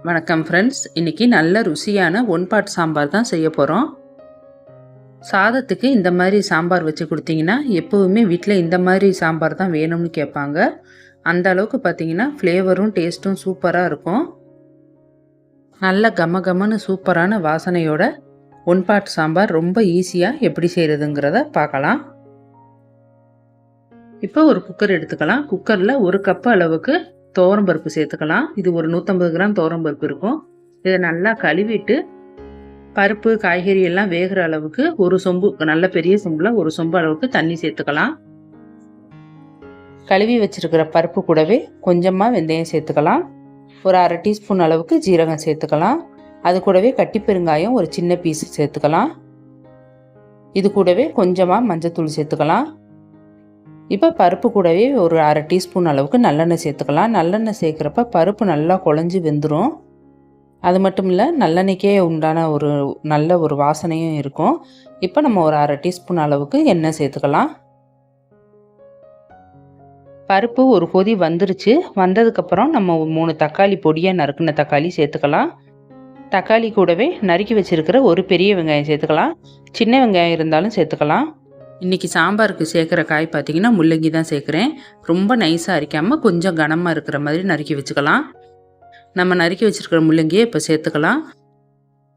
வணக்கம் ஃப்ரெண்ட்ஸ் இன்றைக்கி நல்ல ருசியான ஒன் பாட் சாம்பார் தான் செய்ய போகிறோம் சாதத்துக்கு இந்த மாதிரி சாம்பார் வச்சு கொடுத்தீங்கன்னா எப்போவுமே வீட்டில் இந்த மாதிரி சாம்பார் தான் வேணும்னு கேட்பாங்க. அந்த அளவுக்கு பார்த்தீங்கன்னா ஃப்ளேவரும் டேஸ்ட்டும் சூப்பராக இருக்கும். நல்ல கம கமன்னு சூப்பரான வாசனையோட ஒன் பாட் சாம்பார் ரொம்ப ஈஸியாக எப்படி செய்கிறதுங்கிறத பார்க்கலாம். இப்போ ஒரு குக்கர் எடுத்துக்கலாம். குக்கரில் ஒரு கப்பு அளவுக்கு பருப்பு சேர்த்துக்கலாம். இது ஒரு நூற்றம்பது கிராம் பருப்பு இருக்கும். இதை நல்லா கழுவிட்டு பருப்பு காய்கறி எல்லாம் வேகிற அளவுக்கு ஒரு சொம்பு நல்ல பெரிய சொம்பில் ஒரு சொம்பு அளவுக்கு தண்ணி சேர்த்துக்கலாம். கழுவி வச்சிருக்கிற பருப்பு கூடவே கொஞ்சமாக வெந்தயம் சேர்த்துக்கலாம். ஒரு அரை டீஸ்பூன் அளவுக்கு ஜீரகம் சேர்த்துக்கலாம். அது கூடவே கட்டி பெருங்காயம் ஒரு சின்ன பீஸ் சேர்த்துக்கலாம். இது கூடவே கொஞ்சமாக மஞ்சத்தூள் சேர்த்துக்கலாம். இப்போ பருப்பு கூடவே ஒரு அரை டீஸ்பூன் அளவுக்கு நல்லெண்ணெய் சேர்த்துக்கலாம். நல்லெண்ணெய் சேர்க்குறப்ப பருப்பு நல்லா குழஞ்சி வெந்துடும் அது மட்டும் இல்லை நல்லெண்ணெய்க்கே உண்டான ஒரு நல்ல ஒரு வாசனையும் இருக்கும். இப்போ நம்ம ஒரு அரை டீஸ்பூன் அளவுக்கு எண்ணெய் சேர்த்துக்கலாம். பருப்பு ஒரு கொதி வந்துருச்சு. வந்ததுக்கப்புறம் நம்ம மூணு தக்காளி பொடியாக நறுக்குன தக்காளி சேர்த்துக்கலாம். தக்காளி கூடவே நறுக்கி வச்சுருக்கிற ஒரு பெரிய வெங்காயம் சேர்த்துக்கலாம். சின்ன வெங்காயம் இருந்தாலும் சேர்த்துக்கலாம். இன்றைக்கி சாம்பாருக்கு சேர்க்குற காய் பார்த்திங்கன்னா முள்ளங்கி தான் சேர்க்குறேன். ரொம்ப நைஸாக அரிக்காமல் கொஞ்சம் கனமாக இருக்கிற மாதிரி நறுக்கி வச்சுக்கலாம். நம்ம நறுக்கி வச்சுருக்கிற முள்ளங்கியை இப்போ சேர்த்துக்கலாம்.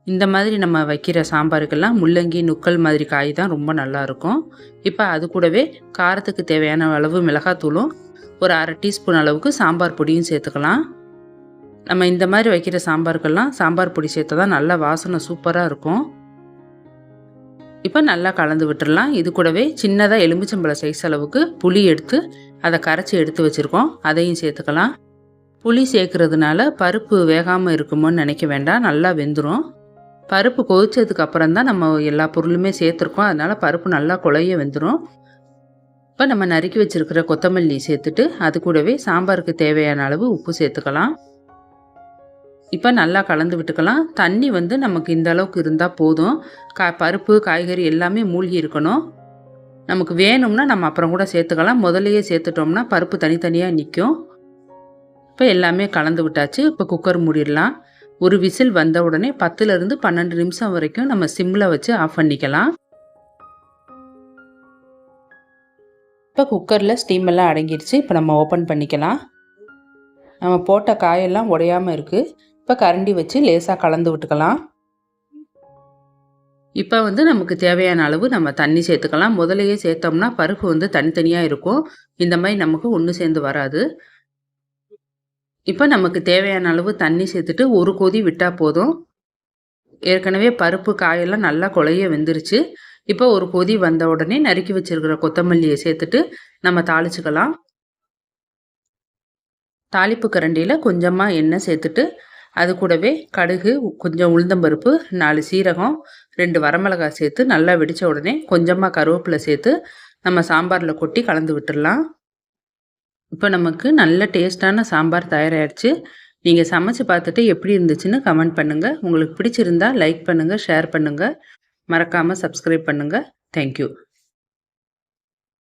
இந்த மாதிரி நம்ம வைக்கிற சாம்பாருக்கெல்லாம் முள்ளங்கி நுக்கல் மாதிரி காய் தான் ரொம்ப நல்லாயிருக்கும் இப்போ அது கூடவே காரத்துக்கு தேவையான அளவு மிளகாத்தூளும் ஒரு அரை டீஸ்பூன் அளவுக்கு சாம்பார் பொடியும் சேர்த்துக்கலாம். நம்ம இந்த மாதிரி வைக்கிற சாம்பாருக்கெல்லாம் சாம்பார் பொடி சேர்த்தா தான் நல்ல வாசனை சூப்பராக இருக்கும். இப்போ நல்லா கலந்து விட்டுடலாம் இது கூடவே சின்னதாக எலுமிச்சம்பழம் சைஸ் அளவுக்கு புளி எடுத்து அதை கரைச்சி எடுத்து வச்சுருக்கோம். அதையும் சேர்த்துக்கலாம். புளி சேர்க்குறதுனால பருப்பு வேகாமல் இருக்குமோன்னு நினைக்க வேண்டாம். நல்லா வெந்துடும் பருப்பு கொதிச்சதுக்கு அப்புறம் தான் நம்ம எல்லா பொருளுமே சேர்த்துருக்கோம். அதனால் பருப்பு நல்லா குழைய வெந்துடும் இப்போ நம்ம நறுக்கி வச்சுருக்கிற கொத்தமல்லி சேர்த்துட்டு அது கூடவே சாம்பாருக்கு தேவையான அளவு உப்பு சேர்த்துக்கலாம். இப்போ நல்லா கலந்து விட்டுக்கலாம். தண்ணி வந்து நமக்கு இந்த அளவுக்கு இருந்தால் போதும். கா பருப்பு காய்கறி எல்லாமே மூழ்கி இருக்கணும். நமக்கு வேணும்னா நம்ம அப்புறம் கூட சேர்த்துக்கலாம். முதலையே சேர்த்துட்டோம்னா பருப்பு தனித்தனியாக நிற்கும் இப்போ எல்லாமே கலந்து விட்டாச்சு. இப்போ குக்கர் மூடிடலாம். ஒரு விசில் வந்த உடனே பத்துலேருந்து பன்னெண்டு நிமிஷம் வரைக்கும் நம்ம சிம்மில் வச்சு ஆஃப் பண்ணிக்கலாம். இப்போ குக்கரில் ஸ்டீம் எல்லாம் அடங்கிடுச்சு இப்போ நம்ம ஓப்பன் பண்ணிக்கலாம். நம்ம போட்ட காயெல்லாம் உடையாமல் இருக்குது இப்போ கரண்டி வச்சு லேசாக கலந்து விட்டுக்கலாம். இப்போ வந்து நமக்கு தேவையான அளவு நம்ம தண்ணி சேர்த்துக்கலாம். முதலையே சேர்த்தோம்னா பருப்பு வந்து தனித்தனியாக இருக்கும். இந்த மாதிரி நமக்கு ஒன்று சேர்ந்து வராது. இப்போ நமக்கு தேவையான அளவு தண்ணி சேர்த்துட்டு ஒரு கொதி விட்டால் போதும். ஏற்கனவே பருப்பு காயெல்லாம் நல்லா குழைய வெந்துருச்சு. இப்போ ஒரு கொதி வந்த உடனே நறுக்கி வச்சிருக்கிற கொத்தமல்லியை சேர்த்துட்டு நம்ம தாளிச்சுக்கலாம். தாளிப்பு கரண்டியில் கொஞ்சமாக எண்ணெய் சேர்த்துட்டு அது கூடவே கடுகு கொஞ்சம் உளுந்தம்பருப்பு நாலு சீரகம் ரெண்டு வரமிளகாய் சேர்த்து நல்லா வெடித்த உடனே கொஞ்சமாக கருவேப்பிலை சேர்த்து நம்ம சாம்பாரில் கொட்டி கலந்து விட்டுடலாம். இப்போ நமக்கு நல்ல டேஸ்டான சாம்பார் தயாராகிடுச்சு நீங்கள் சமைச்சு பார்த்துட்டு எப்படி இருந்துச்சுன்னு கமெண்ட் பண்ணுங்கள் உங்களுக்கு பிடிச்சிருந்தா லைக் பண்ணுங்கள் ஷேர் பண்ணுங்கள் மறக்காமல் சப்ஸ்கிரைப் பண்ணுங்கள் தேங்க்யூ